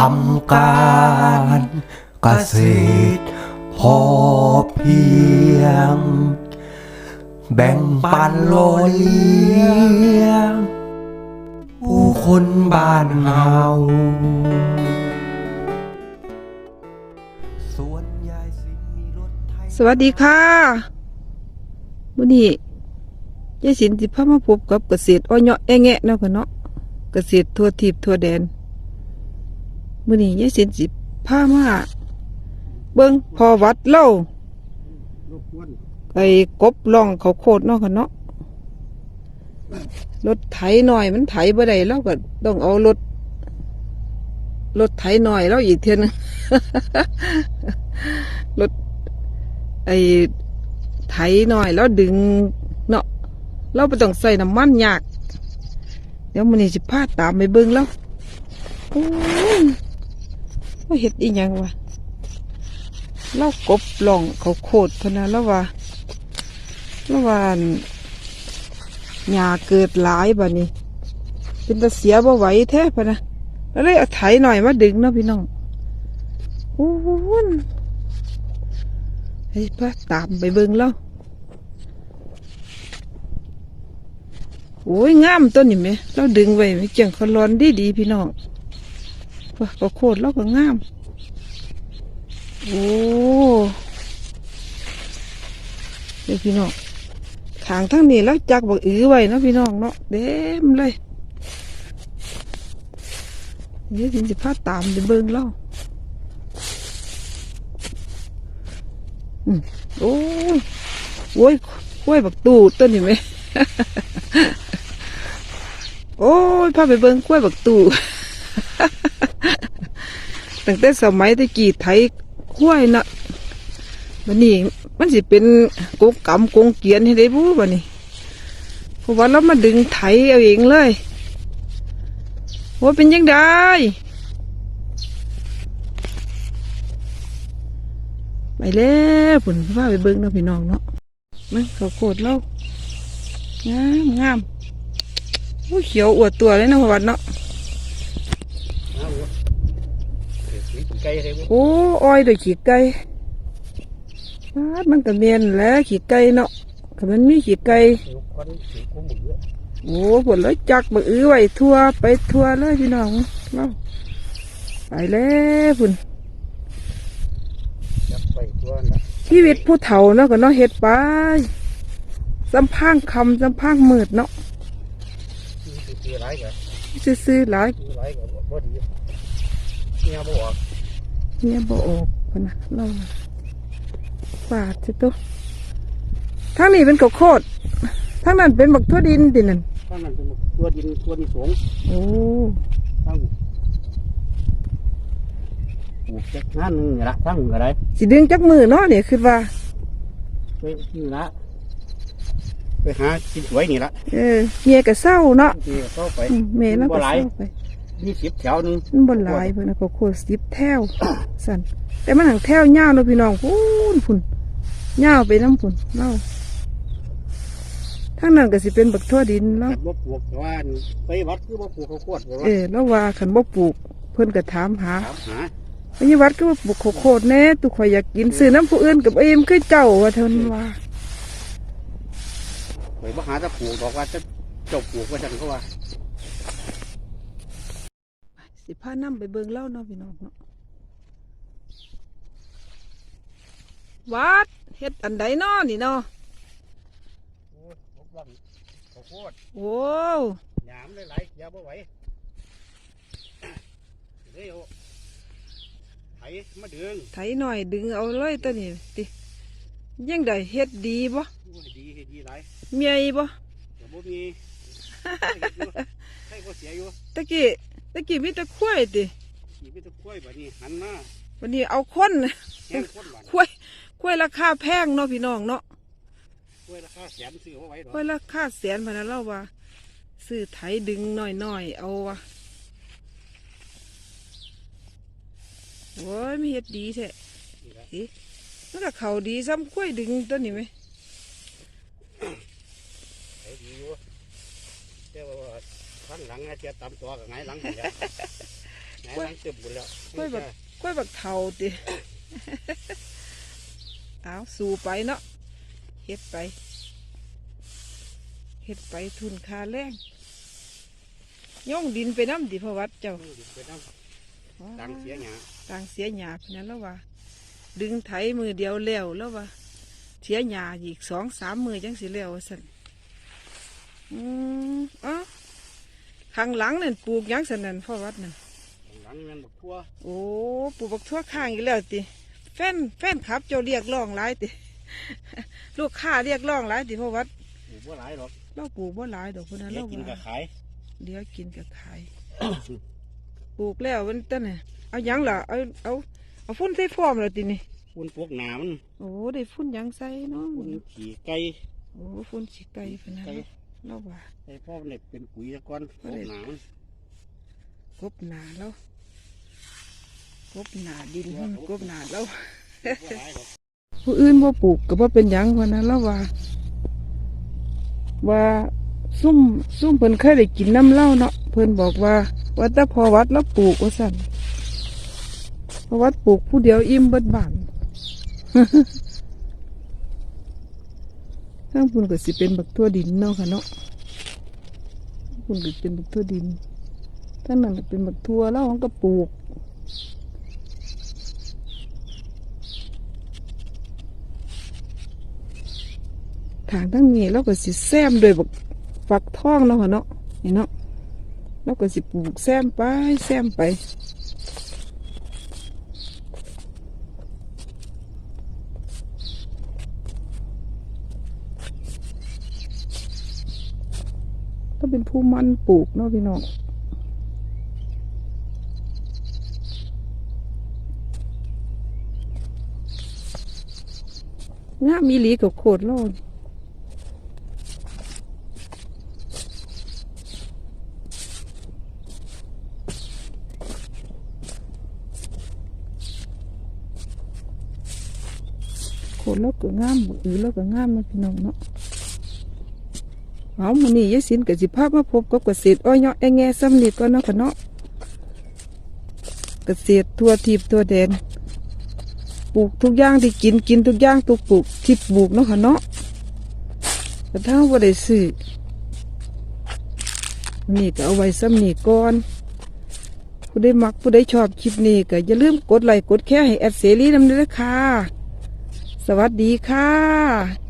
ทำการเกษตรพอเพียง แบ่งปันโลเลี้ยงผู้คนบ้านเฮาสวัสดีค่ะวันนี้ยายสินสิพามาพบกับเกษตรอ้อยเนาะแอะแงะเนาะค่ะเนาะเกษตรทั่วทิพย์ทั่วแดน มื้อนี้ยายสินสิพามาเบิ่งพอวัดเล่าไอ้กบล่องเขาโคตรนาะค่ะเนาะรถไถหน่อยมันไถบ่ได้เราก็ต้องเอารถรถไถหน่อยแล้วอีกเทียนรถไอ้ไถหน่อยแล้วดึงเนาะเราไปต้องใส่น้ำมันยาก เดี๋ยวมันนี่สิพาตามไปเบิ่งแล้ว ว่าเห็ดอีหยังวะเล่ากบหล่องเขาโคตรพนะแล้วว่าแล้วว่านหญ้าเกิดหลายบ่นี้ เป็นตะเสียบ่ไหวแท้พนะแล้วเลยเอาไถหน่อยมาดึงเนาะพี่น้องโอ้ยให้พระตามไปเบิ่งแล้วโอ้ยงามต้นนี่ไหมเราดึงไว้ไม่เจียงเขาร้อนดีดีพี่น้อง ก็โคตรแล้วก็งาม โอ้เดี๋ยวพี่น้องขางทั้งนี้แล้วจักบอกอือไว้นะพี่น้องเนาะเด็มเลยเดี๋ยวสิสิพาตามไปเบิ่งแล้วโอ้ยโอ้ยกล้ยบักตูดต้นเห็นไหมโอ้ยพาไปเบิ่งกล้วยบักตู ตั้งแต่สมัยตะกี้ไทยกล้วยน่ะบันนี้มันสิเป็นกงกำกงเกียนให้ได้บู้บันนี้เพราะว่าเรามาดึงไถเอาเองเลยว่าเป็นยังไงไปแล้วผุนว่าไปเบิ้งเนาะพี่น้องเนาะมันเขาโคตรเล่างามงามโอ้เขียวอวดตัวเลยนะพวัดเนาะ ไก่เลยโอ้อ้อยด้วยขี้ไก่ฟาดมันก็เมียนแหล้วขี้ไก่เนาะก็มันมีขี้ไก่ควันสีกุ้งหมูโอ้ผลเลยจักบักอื้อไว้ทั่วไปทั่วเลยพี่น้องเนาะไปแล้วผุนจับไปตัวละชีวิตผู้เฒ่าเนาะก็เนาะเฮ็ดไปสัมพังคำสัมพังมืดเนาะที่ตีไรกันซื้อๆหลายตีไรกันบ่ดีเนี่ยบ่ออก เนี่ยบออกพะนะเราปาดสิตัวทางนี้เป็นกบโคดทางนั้นเป็นบักทั่วดินดินั่นข้างนั้นเป็นตัวดินตัวนี้สูงโอ้ตั้งปลูกจักงานนึงนี่ละตั้งอะไรสิดึงจักมือเนาะเนี่ยคือว่าไปนี่ละไปหากินสวยนี่ละเออเมียก็เศร้าเนาะที่เข้าไปอืมแม่แล้วก็บ่หลาเศร้ายไป ยี่สิบแถวหนึงมันบนหลายเพิ่นนะกบโคดสิบแถว สั่นแต่มันหังแถวยาวเนาะพี่น้องพุ่นพุ่นยาวไปน้ำพุ่นเล่าทางนั้นก็สิเป็นบักทั่วดินเนาะแต่บ่ปลูกแต่ว่าไปวัดคือบ่ปลูกข้าวโพดบ่เออแล้วว่าขันบ่ปลูก เพิ่นก็ถามหาถามหาพยาวัดก็ว่าปลูกข้าวโคตรแน่ตุกข่อยอยากกินซื้อน้ำผู้อื่นกับเอ็มคือเจ้าว่าเท่านั้นว่า ไปบ่หาจะปลูกบอกว่าจะเจ้าปลูกว่าจังเขาว่า สิพานํไปเบิ่งเล่าเนาะพี่น้องเนาะวัดเฮ็ดอันใดเนาะนี่เนาะโอ้ยพวกบ้านข้าวโพดโอ้หยามหลายๆอย่าบ่ไหวเดี๋ยวไถมาดึงไถหน่อยดึงเอาเลยตัวนี้ติยังได้เฮ็ดดีบ่โอ้ยดีเฮ็ดดีหลายเมียบ่เดี๋ยวบ่มีใครก็เสียอยู่ตะกี้ ตะกี้มีแต่ควายติขี่ไปตะกล้วยแบบนี้หันมาวันนี้เอาคนแห้งคนหวานควายควายราคาแพงเนาะพี่น้องเนาะกล้วยราคาแสนซื้อเอาไว้ดอกค่อยละค่าแสนพะนะเล่าว่าซื้อไถดึงหน่อยๆเอาวะโอ้ยไม่เฮ็ดดีแท้นี่แหละสิมันก็เขาดีซ้ำกล้วยดึงตัวนี้ไหม ไถดีอยู่แต่ว่า ข้างหลังอาจจะตำตัวกับไงหลังเสียเแหน่เต็มหมดแล้วกล้วยบักกล้วยบักเทาติเอาสู่ไปเนาะเฮ็ดไปเฮ็ดไปทุนคาแรงย่องดินไปน้ำดิพระวัดเจ้ามือดิบไปน้ำดังเสียหยาต่างเสียหยาพนั้นแล้วว่าดึงไถมือเดียวแล้วแล้วว่าเสียหยาอีกสองสามมือจังสิแล้วว่าสันอืมอ๋อ ข้างหลังนั่นปลูกหยังสันนั่นพ่อวัดนั่นหลังมันบักทั่วโอ้ปลูกบักทั่วข้างอีกแล้วติแฟนแฟนครับเจ้าเรียกร้องหลายติ ลูกค้าเรียกร้องหลายติพ่อวัดปลูกว่าหลายหรอกเราปลูกบ่หลายดอกคนนั้นเดี๋ยเราวกินก็ว่าขายเดี๋ยวกินกับขายปลูกแล้วมันต้นน่ะเอาหยังล่ะเอาเอาเอาฟุ้นใส่ฟอร์มแล้วตินี่ปุนพวกหนามันโอ้ได้ฟุ้นหยังใส่เนาะปุนขี่ไก่โอ้ฟุ้นสิไก่พะนะไก่ เราว่าไอ้พ่อมันเนี่ยเป็นปุ๋ยตะกอนพวกหนามันกบหนาแล้วกบหนาดินมันกบหนาแล้วปลูกว่าหลายหรอกผู้อื่นบ่ปลูกก็บ่เป็นหยังพะนะเราว่า ว่าซุ่มซุ่มเพิ่นเคยได้กินน้ำเหล้าเนาะเพิ่นบอกว่าว่าแต่พอวัดแล้วปลูกว่าสั่นพอวัดปลูกผู้เดียวอิ่มเบิดบ้าน ทั้งพุ่นก็สิเป็นบักทั่วดินเนาะค่ะเนาะพุ่นก็เป็นบักทั่วดินทั้งนั้นเป็นบักทั่วแล้วมันก็ปลูกทางทั้งนี้เราก็สิแซมโดวยบักฟักทองเนาะค่ะเนาะนี่เนาะเราก็สิปลูกแซมไปแซมไป เป็นผู้มันปลูกเนาะพี่น้องงามีหลีกับโคตรโลดโคตรแล้วก็งามอือแล้วก็งามนะพี่น้องเนาะ เอามื้อนี้ยายสินกับสิภาพมาพบกับเกษตรอ้อยเนาะแอแงซ้ำนี่ก่อนเนาะค่ะเนาะเกษตรทั่วทิพย์ทั่วแดนปลูกทุกอย่างที่กินกินทุกอย่างทุกปลูกที่ปลูกเนาะค่ะเนาะแต่ถ้าว่าได้ซื้อนี่ก็เอาไว้ซ้ำนี่ก่อนผู้ใดมักผู้ใดชอบคลิปนี้ก็อย่าลืมกดไลค์กดแชร์ให้แอดเสรีนำเด้อค่ะสวัสดีค่ะ